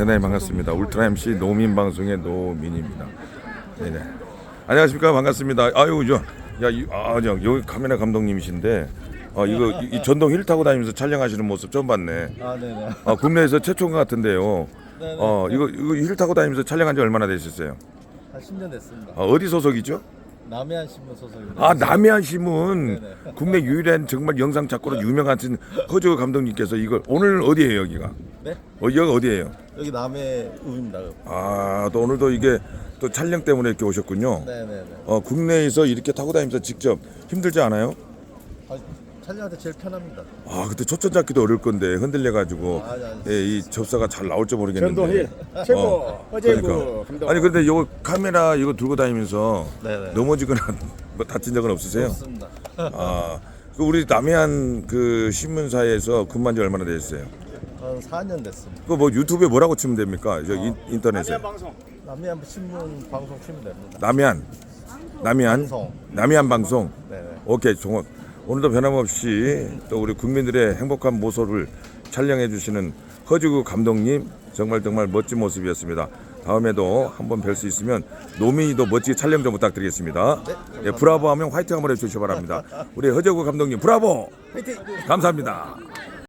대단히 반갑습니다. 울트라 MC 노민 방송의 노민입니다. 네네. 안녕하십니까 반갑습니다. 아유 저야아저 여기 카메라 감독님이신데 아 이거 이, 이 전동 휠 타고 다니면서 촬영하시는 모습 처음 봤네. 아 네네. 아 국내에서 최초인 것 같은데요. 네네. 어 이거 이거 휠 타고 다니면서 촬영한 지 얼마나 되셨어요? 한 10년 됐습니다. 아, 어디 소속이죠? 남해안 신문 소속입니다. 아 남해안 신문. 국내 유일한 정말 영상 작가로 유명하신 허저 감독님께서 이걸 오늘 어디에요 여기가? 네? 어 여기 어디에요? 여기 남해 우입니다. 아, 또 오늘도 이게 또 촬영 때문에 이렇게 오셨군요. 네네네. 어, 국내에서 이렇게 타고 다니면서 직접 힘들지 않아요? 아, 촬영할 때 제일 편합니다. 아, 그때 초점 잡기도 어려울 건데 흔들려 가지고 아니, 아니. 예, 이 접사가 잘 나올지 모르겠는데. 전동힐 최고 어, 허재구 그러니까. 감독 아니 근데 이거 카메라 이거 들고 다니면서 네네. 넘어지거나 뭐 다친 적은 없으세요? 좋습니다. 아, 그 우리 남해안 그 신문사에서 근무한 지 얼마나 되셨어요? 한 4년 됐습니다. 그 뭐 유튜브에 뭐라고 치면 됩니까? 저 인, 인터넷에. 방송 남해안 신문 방송 치면 됩니다. 남해안 남해안 방송. 남해안 방송 네네. 오케이 종원 오늘도 변함없이 또 우리 국민들의 행복한 모습을 촬영해 주시는 허주구 감독님 정말 정말 멋진 모습이었습니다. 다음에도 한번 뵐 수 있으면 노민이도 멋지게 촬영 좀 부탁드리겠습니다. 예, 브라보 하면 화이팅 한번 해주시기 바랍니다. 우리 허주구 감독님 브라보 화이팅 감사합니다.